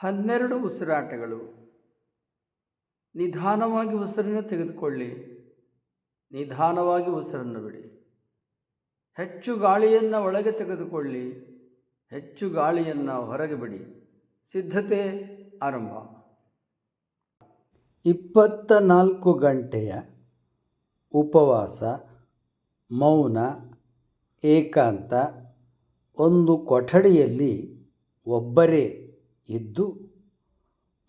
ಹನ್ನೆರಡು ಉಸಿರಾಟಗಳು. ನಿಧಾನವಾಗಿ ಉಸಿರನ್ನು ತೆಗೆದುಕೊಳ್ಳಿ. ನಿಧಾನವಾಗಿ ಉಸಿರನ್ನು ಬಿಡಿ. ಹೆಚ್ಚು ಗಾಳಿಯನ್ನು ಒಳಗೆ ತೆಗೆದುಕೊಳ್ಳಿ. ಹೆಚ್ಚು ಗಾಳಿಯನ್ನು ಹೊರಗೆ ಬಿಡಿ. ಸಿದ್ಧತೆ ಆರಂಭ. ಇಪ್ಪತ್ತ ನಾಲ್ಕು ಗಂಟೆಯ ಉಪವಾಸ, ಮೌನ, ಏಕಾಂತ, ಒಂದು ಕೊಠಡಿಯಲ್ಲಿ ಒಬ್ಬರೇ ಇದ್ದು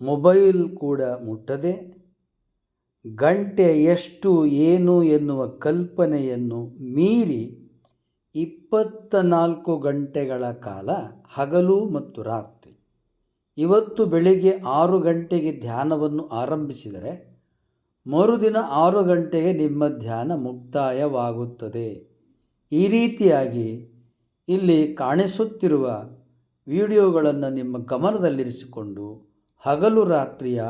ಮೊಬೈಲ್ ಕೂಡ ಮುಟ್ಟದೆ. ಗಂಟೆ ಎಷ್ಟು ಏನು ಎನ್ನುವ ಕಲ್ಪನೆಯನ್ನು ಮೀರಿ ಇಪ್ಪತ್ತ ನಾಲ್ಕು ಗಂಟೆಗಳ ಕಾಲ ಹಗಲು ಮತ್ತು ರಾತ್ರಿ. ಇವತ್ತು ಬೆಳಿಗ್ಗೆ ಆರು ಗಂಟೆಗೆ ಧ್ಯಾನವನ್ನು ಆರಂಭಿಸಿದರೆ ಮರುದಿನ ಆರು ಗಂಟೆಗೆ ನಿಮ್ಮ ಧ್ಯಾನ ಮುಕ್ತಾಯವಾಗುತ್ತದೆ. ಈ ರೀತಿಯಾಗಿ ಇಲ್ಲಿ ಕಾಣಿಸುತ್ತಿರುವ ವಿಡಿಯೋಗಳನ್ನು ನಿಮ್ಮ ಗಮನದಲ್ಲಿರಿಸಿಕೊಂಡು ಹಗಲು ರಾತ್ರಿಯ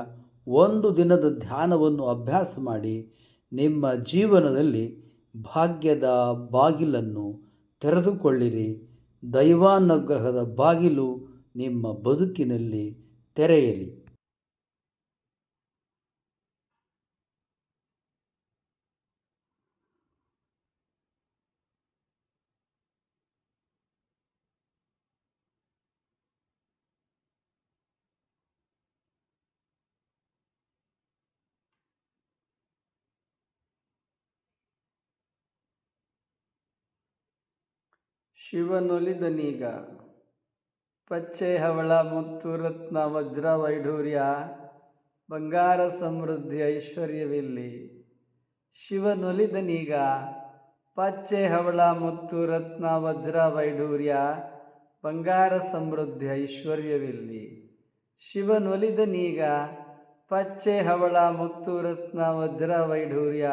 ಒಂದು ದಿನದ ಧ್ಯಾನವನ್ನು ಅಭ್ಯಾಸ ಮಾಡಿ ನಿಮ್ಮ ಜೀವನದಲ್ಲಿ ಭಾಗ್ಯದ ಬಾಗಿಲನ್ನು ತೆರೆದುಕೊಳ್ಳಿರಿ. ದೈವಾನುಗ್ರಹದ ಬಾಗಿಲು ನಿಮ್ಮ ಬದುಕಿನಲ್ಲಿ ತೆರೆಯಲಿ. ಶಿವನೊಲಿದನೀಗ. ಪಚ್ಚೆ ಹವಳ ಮುತ್ತು, ರತ್ನ, ವಜ್ರ, ವೈಢೂರ್ಯ, ಬಂಗಾರ ಸಮೃದ್ಧಿ ಐಶ್ವರ್ಯವಿಲ್ಲಿ. ಶಿವನೊಲಿದನೀಗ. ಪಚ್ಚೆ ಹವಳ ಮುತ್ತು, ರತ್ನ, ವಜ್ರ, ವೈಢೂರ್ಯ, ಬಂಗಾರ ಸಮೃದ್ಧಿ ಐಶ್ವರ್ಯವಿಲ್ಲಿ. ಶಿವನೊಲಿದನೀಗ. ಪಚ್ಚೆ ಹವಳ ಮುತ್ತು, ರತ್ನ, ವಜ್ರ, ವೈಢೂರ್ಯ,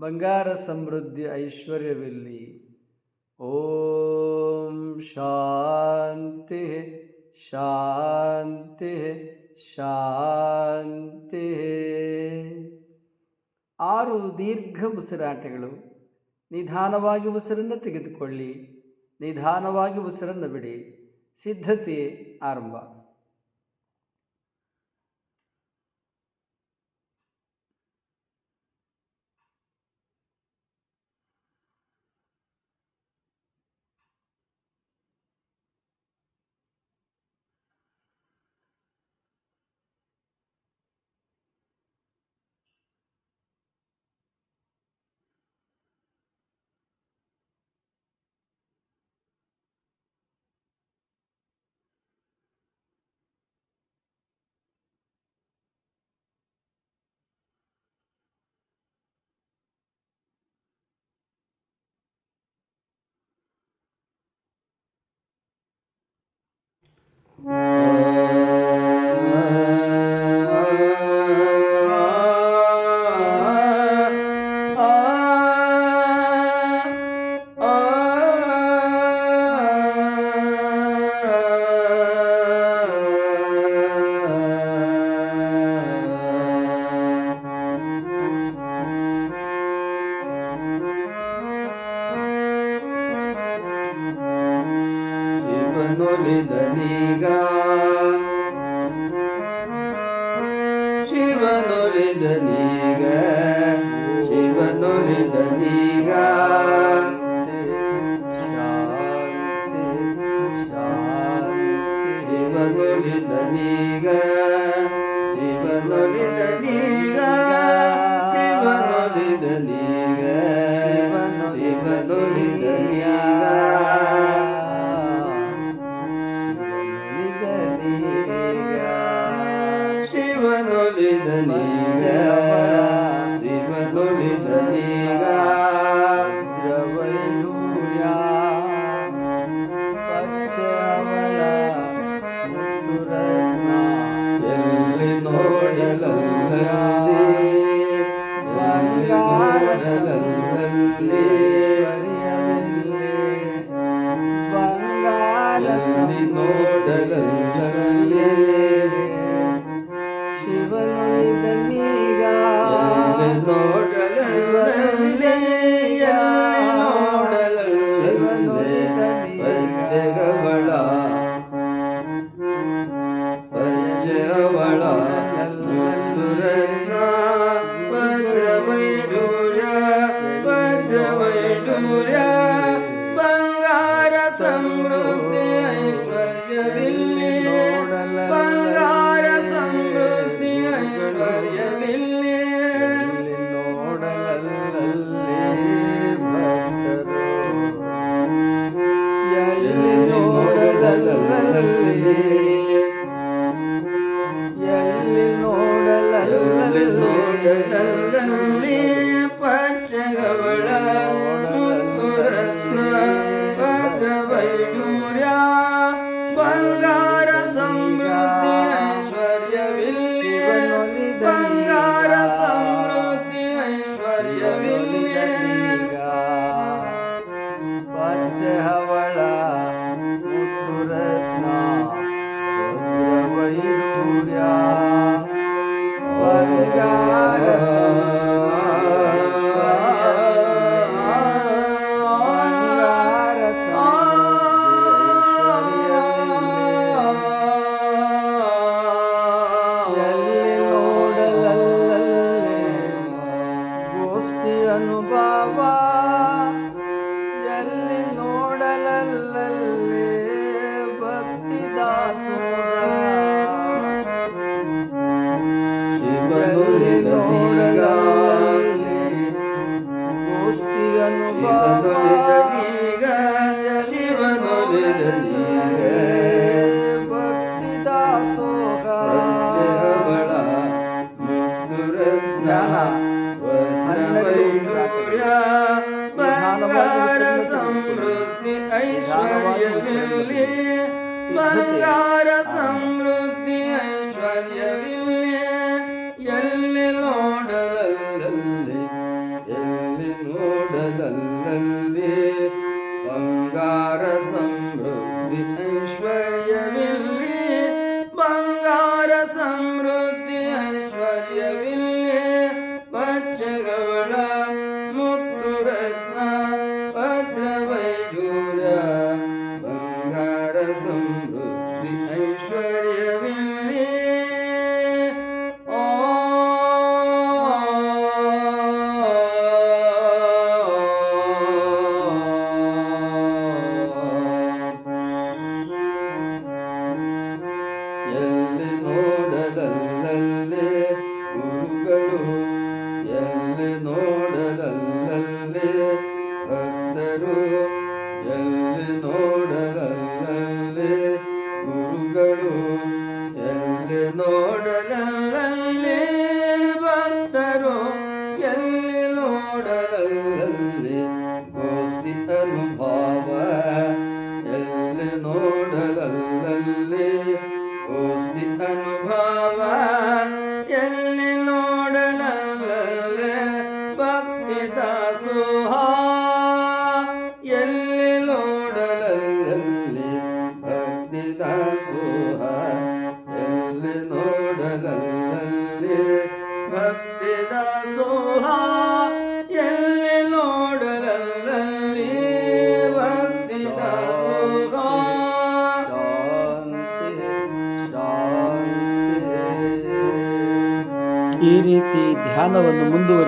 ಬಂಗಾರ ಸಮೃದ್ಧಿ ಐಶ್ವರ್ಯವಿಲ್ಲಿ. ಓಂ ಶಾಂತಿ ಶಾಂತಿ ಶಾಂತಿ ಆರು ದೀರ್ಘ ಉಸಿರಾಟಗಳು. ನಿಧಾನವಾಗಿ ಉಸಿರನ್ನು ತೆಗೆದುಕೊಳ್ಳಿ. ನಿಧಾನವಾಗಿ ಉಸಿರನ್ನು ಬಿಡಿ. ಸಿದ್ಧತೆ ಆರಂಭ. Mm-hmm. Lord. 对 ಗಳು ಎಲ್ಲಿ ನೋಡಲ ಭಕ್ತಿದ ಸೋಹ ಎಲ್ಲಿ ನೋಡಲಲ್ಲಿ? ಭಕ್ತಿದ ಸೋಹ. ಶಾಂತಿ ಈ ರೀತಿ ಧ್ಯಾನವನ್ನು ಮುಂದುವರಿ